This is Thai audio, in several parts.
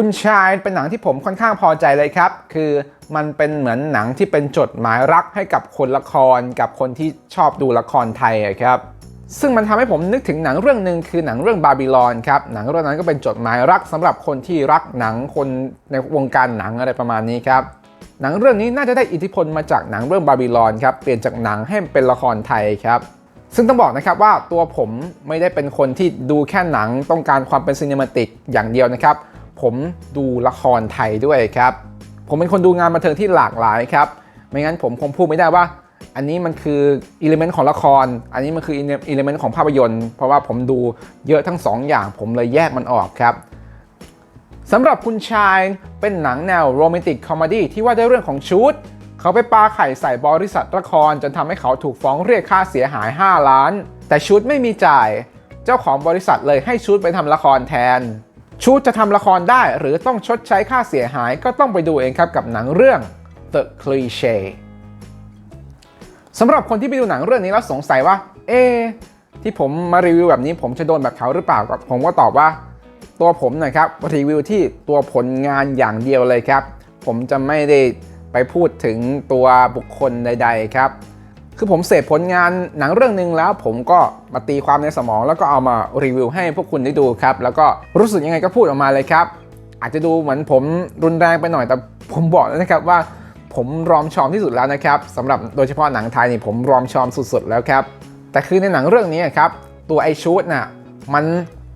คุณชายเป็นหนังที่ผมค่อนข้างพอใจเลยครับ คือมันเป็นเหมือนหนังที่เป็นจดหมายรักให้กับคนละครกับคนที่ชอบดูละครไทยครับซึ่งมันทำให้ผมนึกถึงหนังเรื่องหนึ่งคือหนังเรื่องบาบิลอนครับหนังเรื่องนั้นก็เป็นจดหมายรักสำหรับคนที่รักหนังคนในวงการหนังอะไรประมาณนี้ครับหนังเรื่องนี้น่าจะได้อิทธิพลมาจากหนังเรื่องบาบิลอนครับเปลี่ยนจากหนังให้เป็นละครไทยครับซึ่งต้องบอกนะครับว่าตัวผมไม่ได้เป็นคนที่ดูแค่หนังต้องการความเป็นซีนิมาติกอย่างเดียวนะครับ ผมดูละครไทยด้วยครับ ผมเป็นคนดูงานบันเทิงที่หลากหลายครับ ไม่งั้นผมคงพูดไม่ได้ว่า อันนี้มันคืออิเลเมนต์ของละคร อันนี้มันคืออิเลเมนต์ของภาพยนตร์ เพราะว่าผมดูเยอะทั้งสองอย่าง ผมเลยแยกมันออกครับสำหรับคุณชายเป็นหนังแนวโรแมนติกคอมเมดี้ที่ว่าด้วยเรื่องของชุด เขาไปปาไข่ใส่บริษัทละคร จนทำให้เขาถูกฟ้องเรียกค่าเสียหาย 5 ล้าน แต่ชุดไม่มีจ่าย เจ้าของบริษัทเลยให้ชุดไปทำละครแทน ชุดจะทำละครได้หรือต้องชดใช้ค่าเสียหายก็ต้องไปดูเองครับกับหนังเรื่อง The Cliche สำหรับคนที่ไปดูหนังเรื่องนี้แล้วสงสัยว่า เอ ที่ผมมารีวิวแบบนี้ผมจะโดนแบบเขาหรือเปล่าก็ผมก็ตอบว่า ตัวผมนะครับรีวิวที่ตัวผลงานอย่างเดียวเลยครับ ผมจะไม่ได้ไปพูดถึงตัวบุคคลใด ๆ ครับ คือผมเสพผลงานหนังเรื่องหนึ่งแล้ว ผมก็มาตีความในสมอง แล้วก็เอามารีวิวให้พวกคุณได้ดูครับ แล้วก็รู้สึกยังไงก็พูดออกมาเลยครับ อาจจะดูเหมือนผมรุนแรงไปหน่อย แต่ผมบอกแล้วนะครับว่าผมรอมชอมที่สุดแล้วนะครับสำหรับโดยเฉพาะหนังไทยนี่ผมรอมชอมสุดๆแล้วครับ แต่คือในหนังเรื่องนี้ครับตัวไอชูดน่ะมัน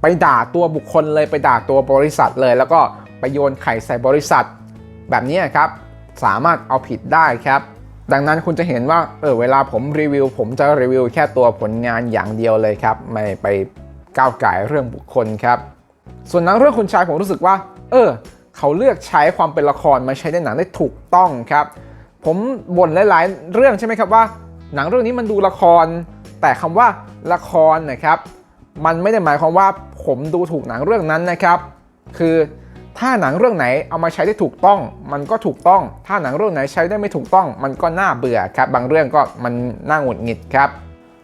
ไปด่าตัวบุคคลเลยไปด่าตัวบริษัทเลย แล้วก็ไปโยนไข่ใส่บริษัท แบบนี้ครับสามารถเอาผิดได้ครับ ดังนั้นคุณจะเห็นว่าเออเวลาผมรีวิว ผมจะรีวิวแค่ตัวผลงานอย่างเดียวเลยครับ ไม่ไปก้าวไก่เรื่องบุคคลครับ ส่วนหนังเรื่องคุณชายผมรู้สึกว่า เออ เขาเลือกใช้ความเป็นละครมาใช้ในหนังได้ถูกต้องครับ ผมบ่นหลาย ๆ เรื่องใช่ไหมครับว่า หนังเรื่องนี้มันดูละคร แต่คำว่าละครนะครับ มันไม่ได้หมายความว่าผมดูถูกหนังเรื่องนั้นนะครับ คือ ถ้าหนังเรื่องไหนเอามาใช้ได้ถูกต้อง มันก็ถูกต้อง ถ้าหนังเรื่องไหนใช้ได้ไม่ถูกต้อง มันก็น่าเบื่อครับ บางเรื่องก็มันน่าหงุดหงิดครับ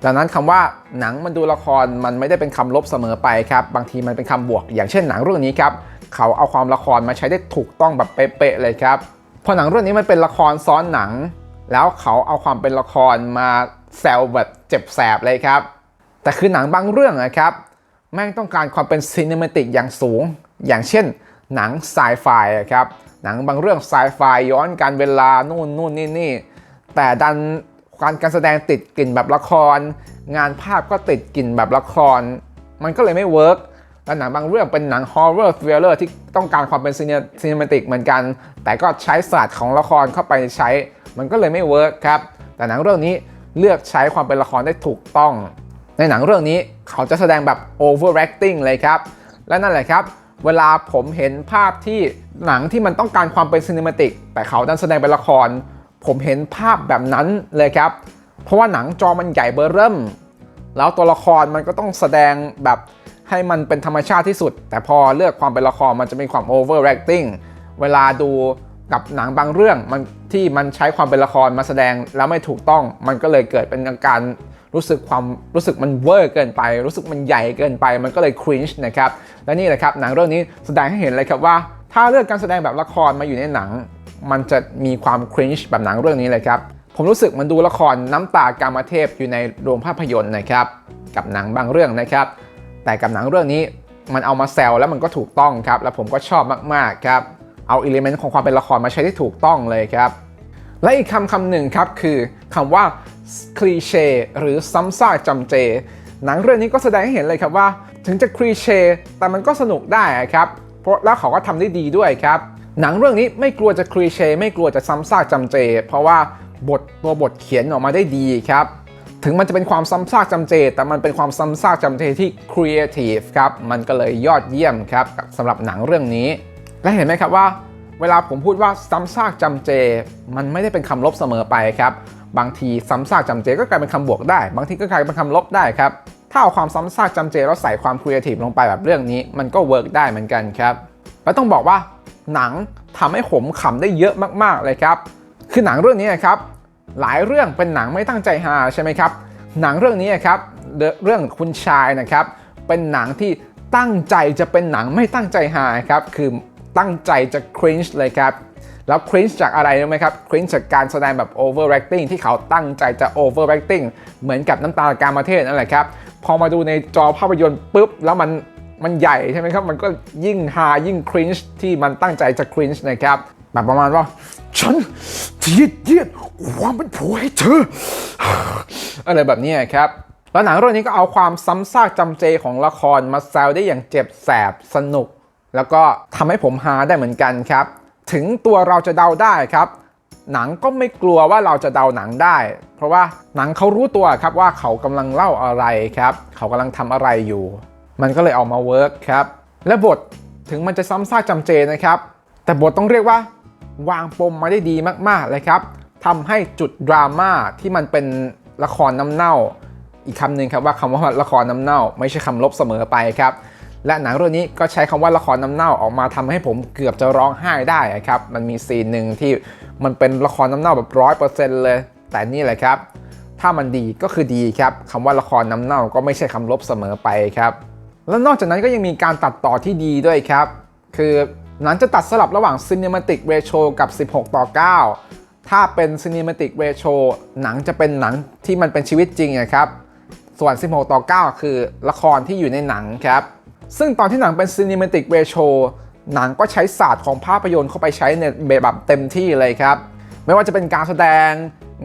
ดังนั้นคำว่าหนังมันดูละครมันไม่ได้เป็นคำลบเสมอไปครับ บางทีมันเป็นคำบวก อย่างเช่นหนังเรื่องนี้ครับเขาเอาความละครมาใช้ได้ถูกต้องแบบเป๊ะๆเลยครับพอหนังเรื่องนี้มันเป็นละครซ้อนหนัง แล้วเขาเอาความเป็นละครมาแซวแบบเจ็บแสบเลยครับ แต่คือหนังบางเรื่องนะครับแม่งต้องการความเป็นซีนิเมติกอย่างสูง อย่างเช่น หนังไซไฟครับหนังบางเรื่องไซไฟย้อนการเวลานู่นนู่นนี่นี่แต่ดันการการแสดงติดกลิ่นแบบละคร งานภาพก็ติดกลิ่นแบบละคร มันก็เลยไม่เวิร์กและหนังบางเรื่องเป็นหนังฮอร์เรอร์ทริลเลอร์ที่ต้องการความเป็นซีนิเมติกเหมือนกัน แต่ก็ใช้ศาสตร์ของละครเข้าไปใช้ มันก็เลยไม่เวิร์กครับ แต่หนังเรื่องนี้เลือกใช้ความเป็นละครได้ถูกต้อง ในหนังเรื่องนี้เขาจะแสดงแบบ overacting เลยครับ และนั่นแหละครับ เวลาผมเห็นภาพที่หนังที่มันต้องการความเป็นซีนิมาติก แต่เขาดันแสดงเป็นละคร ผมเห็นภาพแบบนั้นเลยครับ เพราะว่าหนังจอมันใหญ่เบอร์เริ่ม แล้วตัวละครมันก็ต้องแสดงแบบให้มันเป็นธรรมชาติที่สุด แต่พอเลือกความเป็นละครมันจะมีความ overacting เวลาดูกับหนังบางเรื่องมันที่มันใช้ความเป็นละครมาแสดงแล้วไม่ถูกต้อง มันก็เลยเกิดเป็นอาการ รู้สึกความรู้สึกมันเวอร์เกินไป รู้สึกมันใหญ่เกินไป มันก็เลย cringe นะครับ และนี่แหละครับหนังเรื่องนี้แสดงให้เห็นเลยครับว่า ถ้าเลือกการแสดงแบบละครมาอยู่ในหนัง มันจะมีความ cringe แบบหนังเรื่องนี้เลยครับ ผมรู้สึกมันดูละครน้ำตากามเทพอยู่ในโรงภาพยนตร์นะครับกับหนังบางเรื่องนะครับ แต่กับหนังเรื่องนี้มันเอามาแซวแล้วมันก็ถูกต้องครับ แล้วผมก็ชอบมากๆครับ เอาอิเลเมนต์ของความเป็นละครมาใช้ที่ถูกต้องเลยครับ และอีกคำคำหนึ่งครับคือคำว่าคลีเช่หรือซ้ำซากจำเจ หนังเรื่องนี้ก็แสดงให้เห็นเลยครับว่า ถึงจะคลีเช่แต่มันก็สนุกได้ครับเพราะแล้วเขาก็ทำได้ดีด้วยครับหนังเรื่องนี้ไม่กลัวจะคลีเช่ไม่กลัวจะซ้ำซากจำเจ เพราะว่าบทตัวบทเขียนออกมาได้ดีครับถึงมันจะเป็นความซ้ำซากจำเจ แต่มันเป็นความซ้ำซากจำเจที่ครีเอทีฟครับมันก็เลยยอดเยี่ยมครับสำหรับหนังเรื่องนี้ และเห็นไหมครับว่า เวลาผมพูดว่าซ้ำซากจำเจ มันไม่ได้เป็นคำลบเสมอไปครับ บางทีซ้ำซากจำเจก็กลายเป็นคำบวกได้ บางทีก็กลายเป็นคำลบได้ครับ ถ้าเอาความซ้ำซากจำเจแล้วใส่ความครีเอทีฟลงไปแบบเรื่องนี้ มันก็เวิร์กได้เหมือนกันครับ แล้วต้องบอกว่าหนังทำให้ผมขำได้เยอะมากๆเลยครับ คือหนังเรื่องนี้ครับ หลายเรื่องเป็นหนังไม่ตั้งใจฮาใช่ไหมครับ หนังเรื่องนี้ครับเรื่องคุณชายนะครับ เป็นหนังที่ตั้งใจจะเป็นหนังไม่ตั้งใจฮาครับ คือ ตั้งใจจะ cringe เลยครับ แล้ว cringe จากอะไรรู้ไหมครับ cringe จากการแสดงแบบ overacting ที่เขาตั้งใจจะ overacting เหมือนกับน้ำตาการมาเทศนั่นแหละครับ พอมาดูในจอภาพยนตร์ปุ๊บ แล้วมันมันใหญ่ใช่ไหมครับ มันก็ยิ่งฮายิ่ง cringe ที่มันตั้งใจจะ cringe นะครับแบบประมาณว่า ฉันจะยืดเยืดความเป็นผัวให้เธอ อะไรแบบนี้ครับแล้วหนังเรื่องนี้ก็เอาความซ้ำซากจำเจของละครมาแซวได้อย่างเจ็บแสบสนุก แล้วก็ทำให้ผมฮาได้เหมือนกันครับ ถึงตัวเราจะเดาได้ครับ หนังก็ไม่กลัวว่าเราจะเดาหนังได้ เพราะว่าหนังเขารู้ตัวครับว่าเขากำลังเล่าอะไรครับ เขากำลังทำอะไรอยู่ มันก็เลยออกมาเวิร์กครับ และบทถึงมันจะซ้ำซากจำเจนะครับ แต่บทต้องเรียกว่าวางปมมาได้ดีมากๆเลยครับทำให้จุดดราม่าที่มันเป็นละครน้ำเน่า อีกคำหนึ่งครับว่าคำว่าละครน้ำเน่า ไม่ใช่คำลบเสมอไปครับ และหนังเรื่องนี้ก็ใช้คำว่าละครน้ำเน่าออกมาทำให้ผมเกือบจะร้องไห้ได้ครับ มันมีซีนหนึ่งที่มันเป็นละครน้ำเน่าแบบร้อยเปอร์เซ็นต์เลย แต่นี่แหละครับ ถ้ามันดีก็คือดีครับคำว่าละครน้ำเน่าก็ไม่ใช่คำลบเสมอไปครับ แล้วนอกจากนั้นก็ยังมีการตัดต่อที่ดีด้วยครับ คือหนังจะตัดสลับระหว่าง Cinematic Ratio กับ 16 ต่อ 9 ถ้าเป็น Cinematic Ratio หนังจะเป็นหนังที่มันเป็นชีวิตจริงนะครับ ส่วน 16 ต่อ 9 คือละครที่อยู่ในหนังครับ ซึ่งตอนที่หนังเป็น Cinematic Ratio หนังก็ใช้ศาสตร์ของภาพยนตร์เข้าไปใช้ในแบบเต็มที่เลยครับ ไม่ว่าจะเป็นการแสดง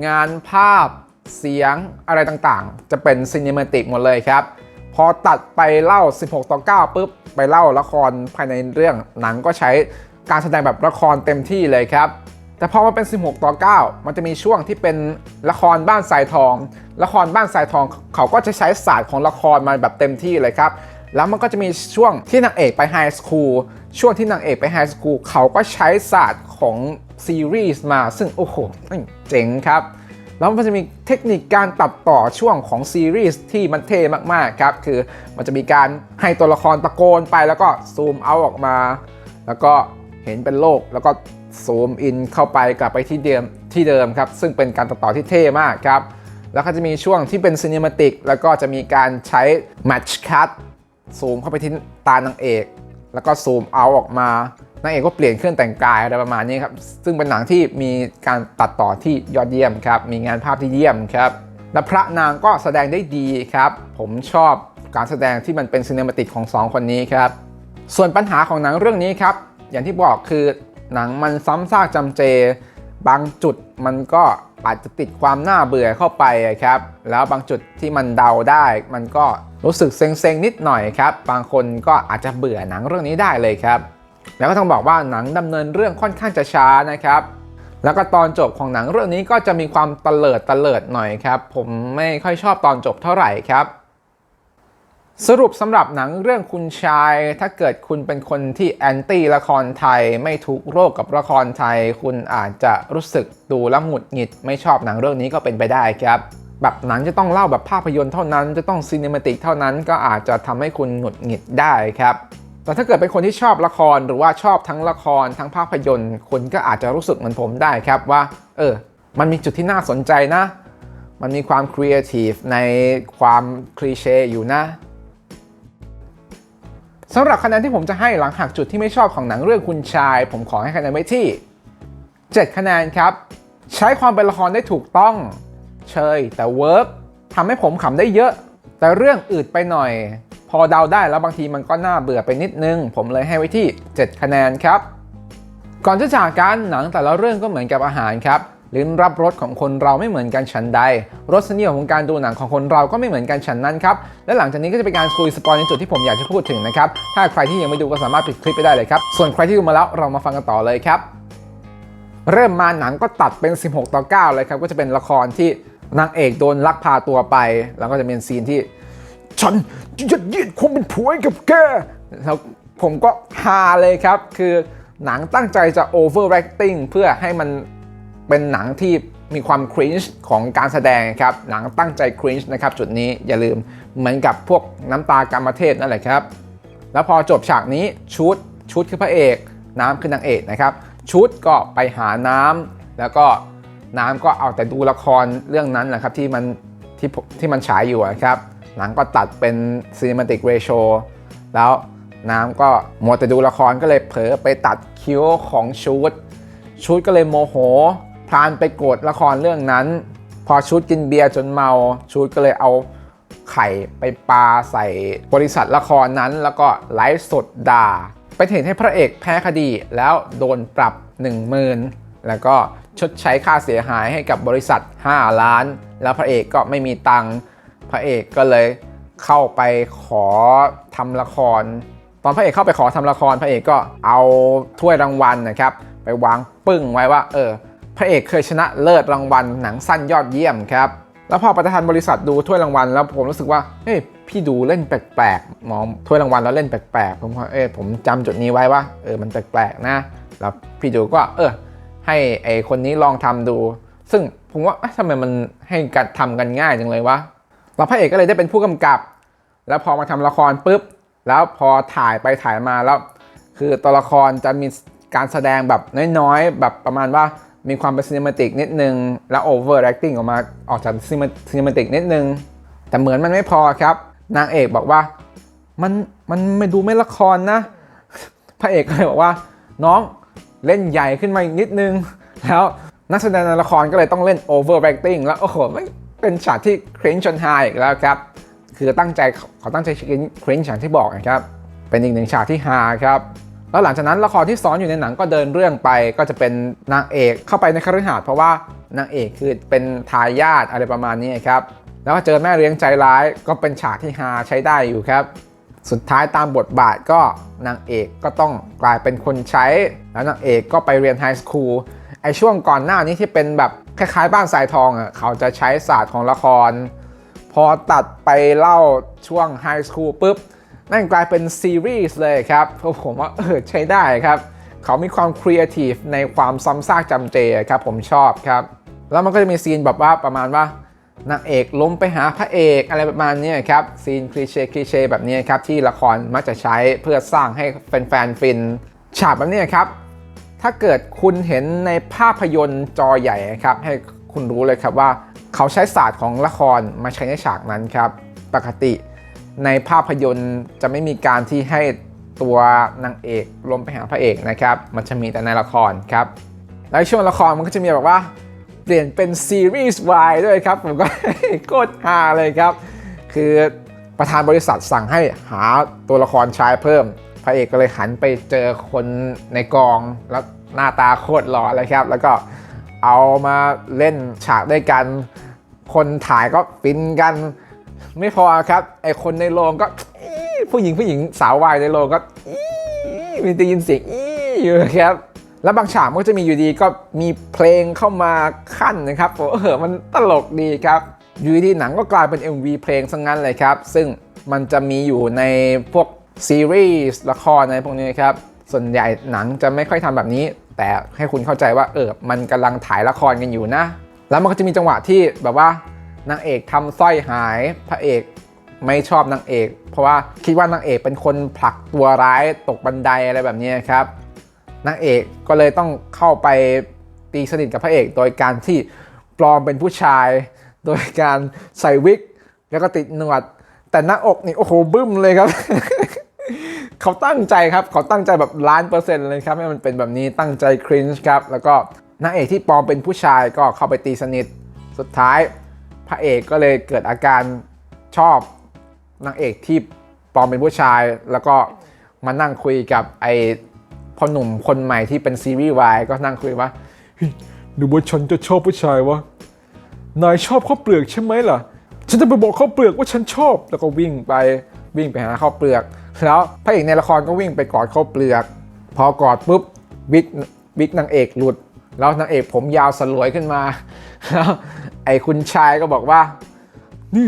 งานภาพ เสียงอะไรต่างๆ จะเป็น Cinematic หมดเลยครับ พอตัดไปเล่า 16 ต่อ 9ปุ๊บ ไปเล่าละครภายในเรื่องหนังก็ใช้การแสดงแบบละครเต็มที่เลยครับแต่พอมาเป็น 16 ต่อ 9 มันจะมีช่วงที่เป็นละครบ้านสายทอง ละครบ้านสายทองเขาก็จะใช้ศาสตร์ของละครมาแบบเต็มที่เลยครับ แล้วมันก็จะมีช่วงที่นางเอกไปไฮสคูลช่วงที่นางเอกไปไฮสคูลเขาก็ใช้ศาสตร์ของซีรีส์มา ซึ่งโอ้โหเจ๋งครับ แล้วมันจะมีเทคนิคการตัดต่อช่วงของซีรีส์ที่มันเท่มากๆครับ คือมันจะมีการให้ตัวละครตะโกนไปแล้วก็ซูมเอาออกมา แล้วก็เห็นเป็นโลกแล้วก็ซูมอินเข้าไปกลับไปที่เดิมที่เดิมครับ ซึ่งเป็นการตัดต่อที่เท่มากครับ แล้วก็จะมีช่วงที่เป็นซีนิมาติกแล้วก็จะมีการใช้ Match Cut ซูมเข้าไปที่ตานางเอก แล้วก็ซูมเอาออกมานางเอกก็เปลี่ยนเครื่องแต่งกายอะไรประมาณนี้ครับซึ่งเป็นหนังที่มีการตัดต่อที่ยอดเยี่ยมครับมีงานภาพที่เยี่ยมครับและพระนางก็แสดงได้ดีครับ ผมชอบการแสดงที่มันเป็นซีเนมาติกของสองคนนี้ครับ ส่วนปัญหาของหนังเรื่องนี้ครับ อย่างที่บอกคือหนังมันซ้ำซากจำเจ บางจุดมันก็อาจจะติดความน่าเบื่อเข้าไปครับ แล้วบางจุดที่มันเดาได้ มันก็รู้สึกเซ็งๆนิดหน่อยครับ บางคนก็อาจจะเบื่อหนังเรื่องนี้ได้เลยครับ แล้วก็ต้องบอกว่าหนังดำเนินเรื่องค่อนข้างจะช้านะครับ แล้วก็ตอนจบของหนังเรื่องนี้ก็จะมีความตะเลิดตะเลิดหน่อยครับ ผมไม่ค่อยชอบตอนจบเท่าไหร่ครับ สรุปสำหรับหนังเรื่องคุณชาย ถ้าเกิดคุณเป็นคนที่แอนตี้ละครไทย ไม่ถูกโรคกับละครไทย คุณอาจจะรู้สึกดูแล้วหงุดหงิด ไม่ชอบหนังเรื่องนี้ก็เป็นไปได้ครับ แบบหนังจะต้องเล่าแบบภาพยนตร์เท่านั้น จะต้องซีนิมาติกเท่านั้นก็อาจจะทำให้คุณหงุดหงิดได้ครับ แต่ถ้าเกิดเป็นคนที่ชอบละครหรือว่าชอบทั้งละครทั้งภาพยนตร์ คุณก็อาจจะรู้สึกเหมือนผมได้ครับว่า เออ มันมีจุดที่น่าสนใจนะ มันมีความครีเอทีฟในความคลีเช่อยู่นะ สำหรับคะแนนที่ผมจะให้หลังหักจุดที่ไม่ชอบของหนังเรื่องคุณชาย ผมขอให้คะแนนไว้ที่ 7 คะแนนครับ ใช้ความเป็นละครได้ถูกต้อง เชยแต่เวิร์กทำให้ผมขำได้เยอะ แต่เรื่องอืดไปหน่อย พอเดาได้แล้วบางทีมันก็น่าเบื่อไปนิดนึง ผมเลยให้ไว้ที่ 7 คะแนนครับ ก่อนจะจากกันหนังแต่ละเรื่องก็เหมือนกับอาหารครับ ลิ้นรับรสของคนเราไม่เหมือนกันฉันใด รสนิยมของการดูหนังของคนเราก็ไม่เหมือนกันฉันนั้นครับ และหลังจากนี้ก็จะเป็นการคุยสปอยในจุดที่ผมอยากจะพูดถึงนะครับ ถ้าใครที่ยังไม่ดูก็สามารถปิดคลิปไปได้เลยครับ ส่วนใครที่ดูมาแล้วเรามาฟังกันต่อเลยครับ เริ่มมาหนังก็ตัดเป็น 16 ต่อ 9 เลยครับ ก็จะเป็นละครที่นางเอกโดนลักพาตัวไป แล้วก็จะเป็นซีนที่ ฉันจะยืดความเป็นผัวให้กับแกแล้วผมก็ฮาเลยครับ คือหนังตั้งใจจะ overacting เพื่อให้มัน เป็นหนังที่มีความครินช์ของการแสดงครับ หนังตั้งใจครินช์นะครับจุดนี้อย่าลืมเหมือนกับพวกน้ำตากรรมเทพนั่นแหละครับ แล้วพอจบฉากนี้ชุดชุดคือพระเอก น้ำคือนางเอกนะครับชุดก็ไปหาน้ำแล้วก็น้ำก็เอาแต่ดูละครเรื่องนั้นแหละครับที่มันที่ที่มันฉายอยู่อะครับหนังก็ตัดเป็น cinematic ratio แล้วน้ำก็มัวแต่ดูละครก็เลยเผลอไปตัดคิ้วของชูดชูดก็เลยโมโห พานไปโกรธละครเรื่องนั้น พอชูดกินเบียร์จนเมาชูดก็เลยเอาไข่ไปปาใส่บริษัทละครนั้น แล้วก็ไลฟ์สดด่า ไปเห็นให้พระเอกแพ้คดีแล้วโดนปรับ 10,000 แล้วก็ชดใช้ค่าเสียหายให้กับบริษัท 5 ล้าน แล้วพระเอกก็ไม่มีตังค์พระเอกก็เลยเข้าไปขอทำละคร ตอนพระเอกเข้าไปขอทำละคร พระเอกก็เอาถ้วยรางวัลนะครับ ไปวางปึ้งไว้ว่า เออ พระเอกเคยชนะเลิศรางวัลหนังสั้นยอดเยี่ยมครับ แล้วพอประธานบริษัทดูถ้วยรางวัล แล้วผมรู้สึกว่า เฮ้ย พี่ดูเล่นแปลกๆ มองถ้วยรางวัลแล้วเล่นแปลกๆ ผมว่าเออผมจำจุดนี้ไว้ว่า เออ มันแปลกๆ นะ แล้วพี่ดูก็ เออ ให้ไอคนนี้ลองทำดู ซึ่งผมว่าทำไมมันให้การทำกันง่ายจังเลยวะ แล้วพระเอกก็เลยได้เป็นผู้กำกับ แล้วพอมาทำละครปุ๊บ แล้วพอถ่ายไปถ่ายมาแล้ว คือตัวละครจะมีการแสดงแบบน้อยๆ แบบประมาณว่า มีความเป็นซีนิมติกนิดนึง แล้วโอเวอร์แอคติ้งออกมาออกจากซีนิมติกนิดนึง แต่เหมือนมันไม่พอครับ นางเอกบอกว่า มันมันไม่ดูไม่ละครนะ พระเอกก็เลยบอกว่า น้องเล่นใหญ่ขึ้นมาอีกนิดนึง แล้วนักแสดงในละครก็เลยต้องเล่น over acting แล้วโอ้โหเป็นฉากที่คริ้นชนไฮอีกแล้วครับ คือตั้งใจเขาตั้งใจคริ้นฉากที่บอกนะครับ เป็นอีกหนึ่งฉากที่ฮาครับ แล้วหลังจากนั้นละครที่ซ้อนอยู่ในหนังก็เดินเรื่องไปก็จะเป็นนางเอกเข้าไปในคฤหาสน์เพราะว่านางเอกคือเป็นทายาทอะไรประมาณนี้ครับแล้วก็เจอแม่เลี้ยงใจร้ายก็เป็นฉากที่ฮาใช้ได้อยู่ครับ สุดท้ายตามบทบาทก็นางเอกก็ต้องกลายเป็นคนใช้ แล้วนางเอกก็ไปเรียนไฮสคูลไอช่วงก่อนหน้านี้ที่เป็นแบบคล้ายๆ บ้านสายทองอะเขาจะใช้ศาสตร์ของละคร พอตัดไปเล่าช่วงไฮสคูลปุ๊บ นั่นกลายเป็นซีรีส์เลยครับเพราะผมว่าเออใช้ได้ครับ เขามีความครีเอทีฟในความซ้ำซากจำเจครับ ผมชอบครับ แล้วมันก็จะมีซีนแบบว่าประมาณว่านางเอกล้มไปหาพระเอกอะไรประมาณนี้ครับ ซีนคลีเช่คลีเช่แบบนี้ครับ ที่ละครมักจะใช้เพื่อสร้างให้แฟนๆฟิน ฉากแบบนี้ครับ ถ้าเกิดคุณเห็นในภาพยนตร์จอใหญ่ครับ ให้คุณรู้เลยครับว่า เขาใช้ศาสตร์ของละครมาใช้ในฉากนั้นครับ ปกติ ในภาพยนตร์จะไม่มีการที่ให้ตัวนางเอกล้มไปหาพระเอกนะครับ มันจะมีแต่ในละครครับ แล้วช่วงละครมันก็จะมีแบบว่า เปลี่ยนเป็นซีรีส์ Y ด้วยครับ ผมก็โคตรฮาเลยครับ คือประธานบริษัทสั่งให้หาตัวละครชายเพิ่ม พระเอกก็เลยหันไปเจอคนในกองแล้วหน้าตาโคตรหล่อเลยครับ แล้วก็เอามาเล่นฉากด้วยกัน คนถ่ายก็ฟินกัน ไม่พอครับไอคนในโรงก็ผู้หญิงผู้หญิงสาววายในโรงก็มีได้ยินเสียงอีอยู่ครับ แล้วบางฉากก็จะมีอยู่ดีก็มีเพลงเข้ามาขั้นนะครับโอ้เออมันตลกดีครับ อยู่ดีหนังก็กลายเป็น MV เพลงซะงงั้นเลยครับ ซึ่งมันจะมีอยู่ในพวกซีรีส์ละครในพวกนี้ครับ ส่วนใหญ่หนังจะไม่ค่อยทำแบบนี้ แต่ให้คุณเข้าใจว่าเออมันกำลังถ่ายละครกันอยู่นะ แล้วมันก็จะมีจังหวะที่แบบว่า นางเอกทำสร้อยหาย พระเอกไม่ชอบนางเอก เพราะว่าคิดว่านางเอกเป็นคนผลักตัวร้ายตกบันไดอะไรแบบนี้ครับนางเอกก็เลยต้องเข้าไปตีสนิทกับพระเอก โดยการที่ปลอมเป็นผู้ชาย โดยการใส่วิก แล้วก็ติดหนวด แต่หน้าอกนี่โอ้โหบึ้มเลยครับ เขาตั้งใจครับเขาตั้งใจแบบล้านเปอร์เซ็นต์เลยครับให้มันเป็นแบบนี้ตั้งใจครินช์ครับ แล้วก็นางเอกที่ปลอมเป็นผู้ชายก็เข้าไปตีสนิทสุดท้าย พระเอกก็เลยเกิดอาการชอบนางเอกที่ปลอมเป็นผู้ชาย แล้วก็มานั่งคุยกับไอพ่อหนุ่มคนใหม่ที่เป็นซีรีส์วายก็นั่งคุยว่าหรือว่าฉันจะชอบผู้ชายวะนายชอบข้าวเปลือกใช่ไหมล่ะ ฉันจะไปบอกข้าวเปลือกว่าฉันชอบ แล้วก็วิ่งไปวิ่งไปหาข้าวเปลือก แล้วพระเอกในละครก็วิ่งไปกอดข้าวเปลือก พอกอดปุ๊บวิกวิกนางเอกหลุด แล้วนางเอกผมยาวสลวยขึ้นมาแล้ว คุณชายก็บอกว่า นี่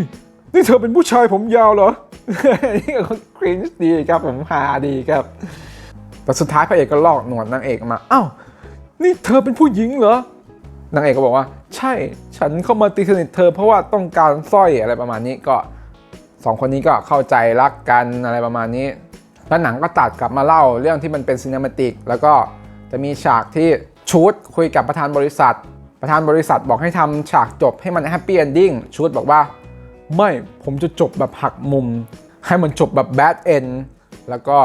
นี่เธอเป็นผู้ชายผมยาวเหรอ นี่ก็ครินช์ดีครับผมฮาดีครับ แต่สุดท้ายพระเอกก็ลอกหนวดนางเอกมาอ้าวนี่เธอเป็นผู้หญิงเหรอนางเอกก็บอกว่า ใช่ฉันเข้ามาตีสนิทเธอเพราะว่าต้องการสร้อยอะไรประมาณนี้ก็สองคนนี้ก็เข้าใจรักกันอะไรประมาณนี้ แล้วหนังก็ตัดกลับมาเล่าเรื่องที่มันเป็นซีน e มาติก แล้วก็จะมีฉากที่ชูดคุยกับประธานบริษัท ประธานบริษัทบอกให้ทำฉากจบให้มันแฮปปี้เอนดิ้งชูดบอกว่า ไม่ผมจะจบแบบหักมุม ให้มันจบแบบแบดเอนแล้วก็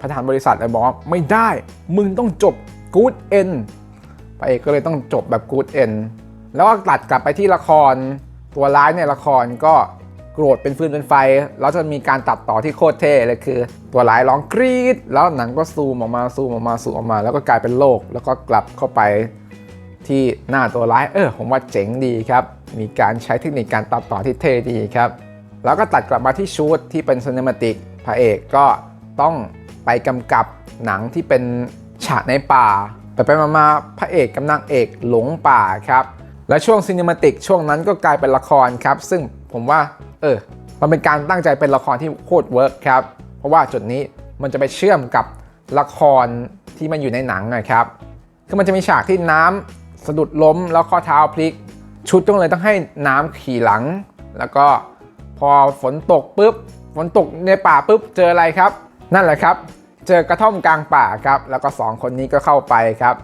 ประธานบริษัทเลยบอกว่าไม่ได้ มึงต้องจบ good end พระเอกก็เลยต้องจบแบบ good end แล้วก็ตัดกลับไปที่ละคร ตัวร้ายในละครก็โกรธเป็นฟืนเป็นไฟ แล้วจะมีการตัดต่อที่โคตรเท่เลยคือ ตัวร้ายร้องกรี๊ดแล้วหนังก็ซูมออกมาซูมออกมาซูมออกมา แล้วก็กลายเป็นโลก แล้วก็กลับเข้าไป ที่หน้าตัวร้ายเออผมว่าเจ๋งดีครับ มีการใช้เทคนิคการตัดต่อที่เท่ดีครับ แล้วก็ตัดกลับมาที่ชูตที่เป็นซีนิมาติกพระเอกก็ต้องไปกำกับหนังที่เป็นฉากในป่า ไปไปมาๆพระเอกกับนางเอกหลงป่าครับ และช่วงซีนิมาติกช่วงนั้นก็กลายเป็นละครครับ ซึ่งผมว่าเออมันเป็นการตั้งใจเป็นละครที่โคตรเวิร์กครับ เพราะว่าจุดนี้มันจะไปเชื่อมกับละครที่มันอยู่ในหนังนะครับ คือมันจะมีฉากที่น้ำ สะดุดล้มแล้วข้อเท้าพลิก ชุดต้องเลยต้องให้น้ำขี่หลัง แล้วก็พอฝนตกปุ๊บฝนตกในป่าปุ๊บเจออะไรครับ นั่นแหละครับ เจอกระท่อมกลางป่าครับ แล้วก็สองคนนี้ก็เข้าไปครับ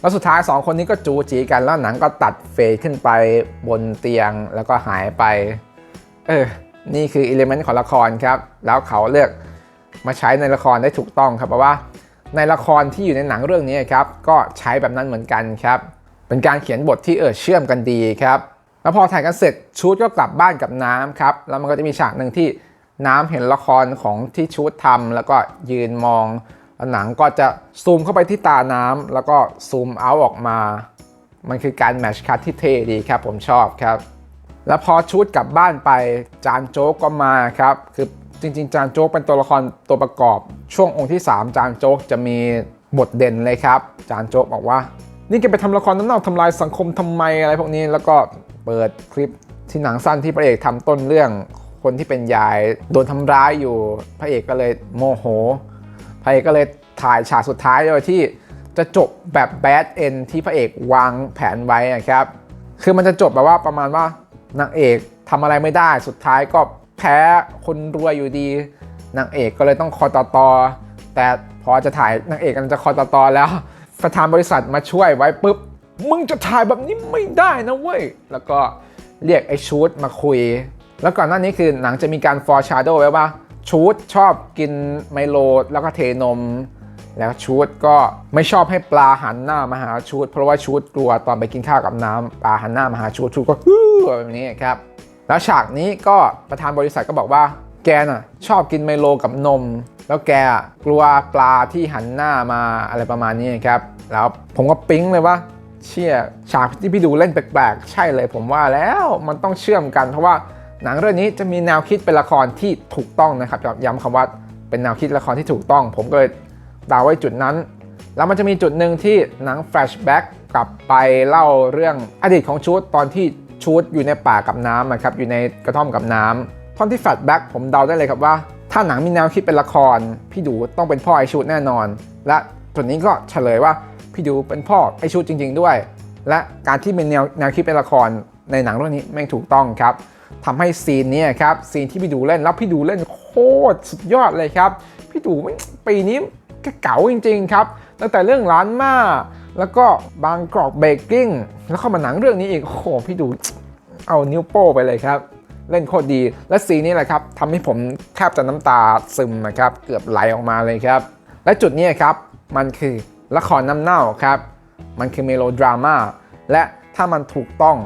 แล้วสุดท้าย 2 คนนี้ก็จูจีกันแล้วหนังก็ตัดเฟดขึ้นไปบนเตียงแล้วก็หายไป เออ นี่คืออิเลเมนต์ของละครครับ แล้วเขาเลือกมาใช้ในละครได้ถูกต้องครับเพราะว่าในละครที่อยู่ในหนังเรื่องนี้ครับ ก็ใช้แบบนั้นเหมือนกันครับ เป็นการเขียนบทที่เออเชื่อมกันดีครับแล้วพอถ่ายกันเสร็จชูดก็กลับบ้านกับน้ำครับแล้วมันก็จะมีฉากหนึ่งที่น้ำเห็นละครของที่ชูดทำแล้วก็ยืนมองหนังก็จะซูมเข้าไปที่ตาน้ำแล้วก็ซูมเอาออกมา มันคือการแมชคัทที่เท่ดีครับ ผมชอบครับ แล้วพอชูดกลับบ้านไปจานโจ๊กก็มาครับคือจริง ๆ จานโจ๊กเป็นตัวละครตัวประกอบ ช่วงองค์ที่ 3 จานโจ๊กจะมีบทเด่นเลยครับ จานโจ๊กบอกว่า นี่แกไปทำละครน้ำเน่าทำลายสังคมทำไมอะไรพวกนี้แล้วก็เปิดคลิปที่หนังสั้นที่พระเอกทำต้นเรื่องคนที่เป็นยายโดนทำร้ายอยู่ พระเอกก็เลยโมโห พระเอกก็เลยถ่ายฉากสุดท้ายโดยที่จะจบแบบแบดเอนที่พระเอกวางแผนไว้อะครับ คือมันจะจบแบบว่าประมาณว่านางเอกทำอะไรไม่ได้สุดท้ายก็แพ้คนรวยอยู่ดีนางเอกก็เลยต้องคอตอตอแต่พอจะถ่ายนางเอกกำลังจะคอตอตอแล้ว ประธานบริษัทมาช่วยไว้ปุ๊บ มึงจะถ่ายแบบนี้ไม่ได้นะเว้ย แล้วก็เรียกไอ้ชูดมาคุย แล้วก่อนหน้านี้คือหนังจะมีการฟอร์ชาโดไว้ว่าชูดชอบกินไมโลแล้วก็เทนม แล้วชูดก็ไม่ชอบให้ปลาหันหน้ามาหาชูดเพราะว่าชูดกลัวตอนไปกินข้าวกับน้ำปลาหันหน้ามาหาชูดชูดก็ฮู้แบบนี้ครับแล้วฉากนี้ก็ประธานบริษัทก็บอกว่าแกน่ะชอบกินไมโลกับนม แล้วแกกลัวปลาที่หันหน้ามาอะไรประมาณนี้ครับ แล้วผมก็ปิ๊งเลยว่าเชี่ยฉากที่พี่ดูเล่นแปลกๆ ใช่เลยผมว่าแล้วมันต้องเชื่อมกันเพราะว่าหนังเรื่องนี้จะมีแนวคิดเป็นละครที่ถูกต้องนะครับย้ำคำว่าเป็นแนวคิดละครที่ถูกต้อง ผมก็เลยดาไว้จุดนั้น แล้วมันจะมีจุดหนึ่งที่หนังแฟลชแบ็กกลับไปเล่าเรื่องอดีตของชูดตอนที่ชูดอยู่ในป่ากับน้ำนะครับอยู่ในกระท่อมกับน้ำท่อนที่แฟลชแบ็กผมเดาได้เลยครับว่า ถ้าหนังมีแนวคิดเป็นละคร พี่ดูต้องเป็นพ่อไอชูดแน่นอน และจุดนี้ก็เฉลยว่าพี่ดูเป็นพ่อไอชูดจริง ๆ ด้วย และการที่เป็นแนวแนวคิดเป็นละครในหนังเรื่องนี้แม่งถูกต้องครับทำให้ซีนนี้ครับซีนที่พี่ดูเล่นแล้วพี่ดูเล่นโคตรสุดยอดเลยครับ พี่ดูปีนี้แกเก๋าจริง ๆ ครับตั้งแต่เรื่องร้านมาแล้วก็บางกรอกเบกกิ้งแล้วเข้ามาหนังเรื่องนี้อีกโอ้โหพี่ดูเอานิ้วโป้ไปเลยครับ เล่นโคตรดี และซีนนี้แหละครับทำให้ผมแทบจะน้ำตาซึมนะครับ เกือบไหลออกมาเลยครับ และจุดนี้ครับมันคือละครน้ำเน่าครับ มันคือเมโลดราม่าและถ้ามันถูกต้อง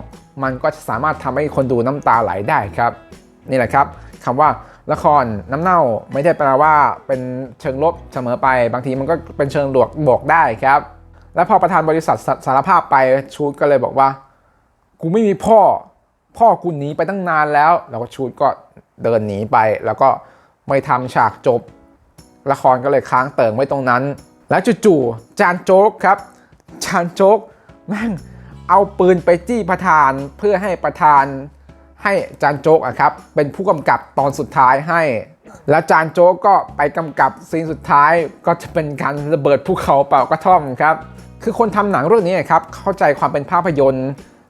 มันก็จะสามารถทำให้คนดูน้ำตาไหลได้ครับ นี่แหละครับคำว่าละครน้ำเน่าไม่ได้แปลว่าเป็นเชิงลบเสมอไป บางทีมันก็เป็นเชิงบวกบวกได้ครับ แล้วพอประธานบริษัทสสารภาพไปชูดก็เลยบอกว่า กูไม่มีพ่อ พ่อกูหนีไปตั้งนานแล้ว แล้วก็ชูดก็เดินหนีไป แล้วก็ไม่ทำฉากจบ ละครก็เลยค้างเติ่งไว้ตรงนั้น แล้วจู่ๆจานโจ๊กครับ จานโจ๊กแม่งเอาปืนไปจี้ประธานเพื่อให้ประธานให้จานโจ๊กอะครับเป็นผู้กำกับตอนสุดท้ายให้ แล้วจานโจ๊กก็ไปกำกับซีนสุดท้ายก็จะเป็นการระเบิดภูเขาเป่ากระท่อมครับ คือคนทำหนังเรื่องนี้ครับเข้าใจความเป็นภาพยนตร์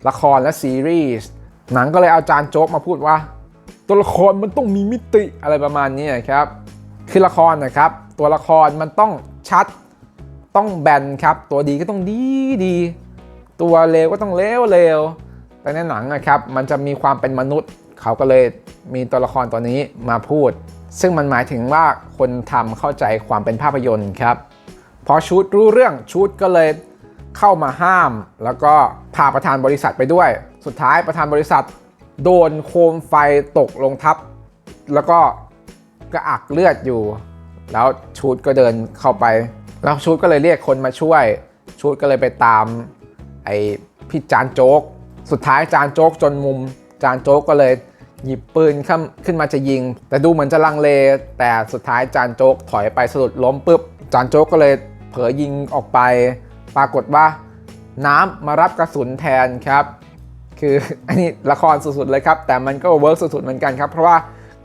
ละครและซีรีส์ หนังก็เลยเอาจานโจ๊กมาพูดว่า ตัวละครมันต้องมีมิติอะไรประมาณนี้ครับคือละครนะครับ ตัวละครมันต้องชัดต้องแบนครับ ตัวดีก็ต้องดีดีตัวเลวก็ต้องเลวเลวแต่ในหนังนะครับมันจะมีความเป็นมนุษย์ เขาก็เลยมีตัวละครตัวนี้มาพูด ซึ่งมันหมายถึงว่าคนทำเข้าใจความเป็นภาพยนตร์ครับพอชูดรู้เรื่องชูดก็เลย เข้ามาห้าม แล้วก็พาประธานบริษัทไปด้วย สุดท้ายประธานบริษัท โดนโคมไฟตกลงทับ แล้วก็กระอักเลือดอยู่ แล้วชูดก็เดินเข้าไป แล้วชูดก็เลยเรียกคนมาช่วย ชูดก็เลยไปตามไอ้พี่จานโจ๊ก สุดท้ายจานโจ๊กจนมุม จานโจ๊กก็เลยหยิบปืนขึ้นขึ้นมาจะยิง แต่ดูเหมือนจะลังเล แต่สุดท้ายจานโจ๊กถอยไปสะดุดล้มปุ๊บ จานโจ๊กก็เลยเผลอยิงออกไป ปรากฏว่าน้ำมารับกระสุนแทนครับ คืออันนี้ละครสุดๆเลยครับ แต่มันก็เวิร์กสุดๆเหมือนกันครับ เพราะว่า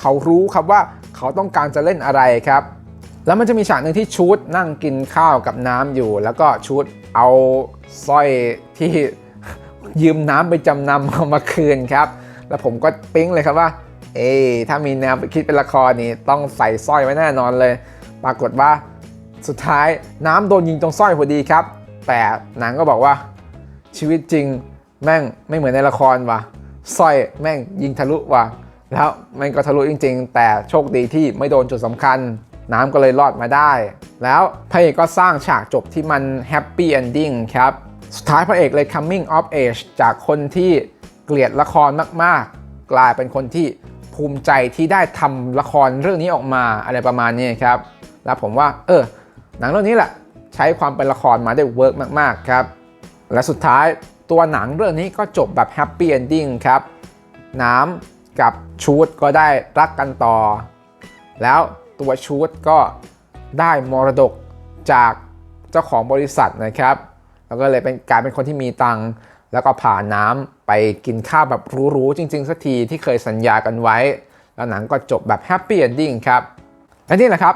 เขารู้ครับว่าเขาต้องการจะเล่นอะไรครับ แล้วมันจะมีฉากหนึ่งที่ชูดนั่งกินข้าวกับน้ำอยู่ แล้วก็ชูดเอาสร้อยที่ยืมน้ำไปจำนำเอามาคืนครับ แล้วผมก็ปิ๊งเลยครับว่า เอ้ถ้ามีแนวคิดเป็นละครนี่ต้องใส่สร้อยไว้แน่นอนเลย ปรากฏว่าสุดท้ายน้ำโดนยิงตรงสร้อยพอดีครับ แต่หนังก็บอกว่าชีวิตจริงแม่งไม่เหมือนในละครว่ะสร้อยแม่งยิงทะลุว่ะแล้วมันก็ทะลุจริง ๆ แต่โชคดีที่ไม่โดนจุดสำคัญ น้ำก็เลยรอดมาได้ แล้วพระเอกก็สร้างฉากจบที่มันแฮปปี้เอนดิ้งครับ สุดท้ายพระเอกเลย coming of age จากคนที่เกลียดละครมากๆ กลายเป็นคนที่ภูมิใจที่ได้ทำละครเรื่องนี้ออกมาอะไรประมาณนี้ครับ แล้วผมว่า เออ หนังเรื่องนี้แหละ ใช้ความเป็นละครมาได้เวิร์กมากๆครับและสุดท้ายตัวหนังเรื่องนี้ก็จบแบบแฮปปี้เอนดิ้งครับ น้ำกับชูดก็ได้รักกันต่อ แล้วตัวชูดก็ได้มรดกจากเจ้าของบริษัทนะครับ แล้วก็เลยเป็นกลายเป็นคนที่มีตังค์แล้วก็ผ่านน้ำไปกินข้าวแบบรู้ๆจริง ๆ สักทีที่เคยสัญญากันไว้ แล้วหนังก็จบแบบแฮปปี้เอนดิ้งครับและนี่แหละครับ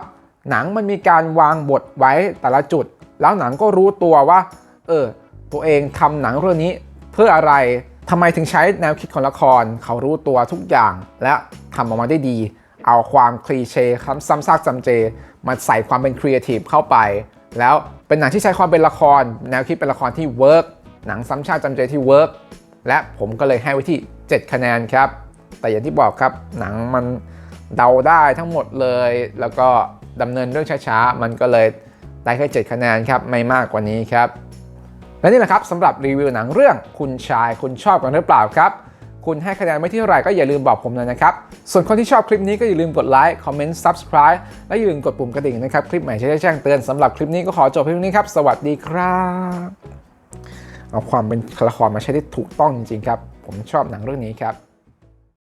หนังมันมีการวางบทไว้แต่ละจุด แล้วหนังก็รู้ตัวว่า เออ ตัวเองทำหนังเรื่องนี้เพื่ออะไรทำไมถึงใช้แนวคิดของละคร เขารู้ตัวทุกอย่างและทำออกมาได้ดี เอาความคลีเช่คำซ้ำซากจำเจ มาใส่ความเป็นครีเอทีฟเข้าไป แล้วเป็นหนังที่ใช้ความเป็นละคร แนวคิดเป็นละครที่เวิร์กหนังซ้ำชาติจำเจที่เวิร์กและผมก็เลยให้ไว้ที่ 7 คะแนนครับ แต่อย่างที่บอกครับหนังมันเดาได้ทั้งหมดเลยแล้วก็ ดำเนินเรื่องช้าๆ มันก็เลยได้แค่7คะแนนครับ ไม่มากกว่านี้ครับ และนี่แหละครับสำหรับรีวิวหนังเรื่องคุณชายคุณชอบกันหรือเปล่าครับ คุณให้คะแนนไม่ที่เท่าไหร่ก็อย่าลืมบอกผมเลยนะครับ ส่วนคนที่ชอบคลิปนี้ก็อย่าลืมกดไลค์คอมเมนต์ subscribe และอย่าลืมกดปุ่มกระดิ่งนะครับคลิปใหม่จะได้แจ้งเตือนสำหรับคลิปนี้ก็ขอจบเพียงเท่านี้ครับสวัสดีครับเอาความเป็นละครมาใช้ได้ถูกต้องจริงๆครับ ผมชอบหนังเรื่องนี้ครับ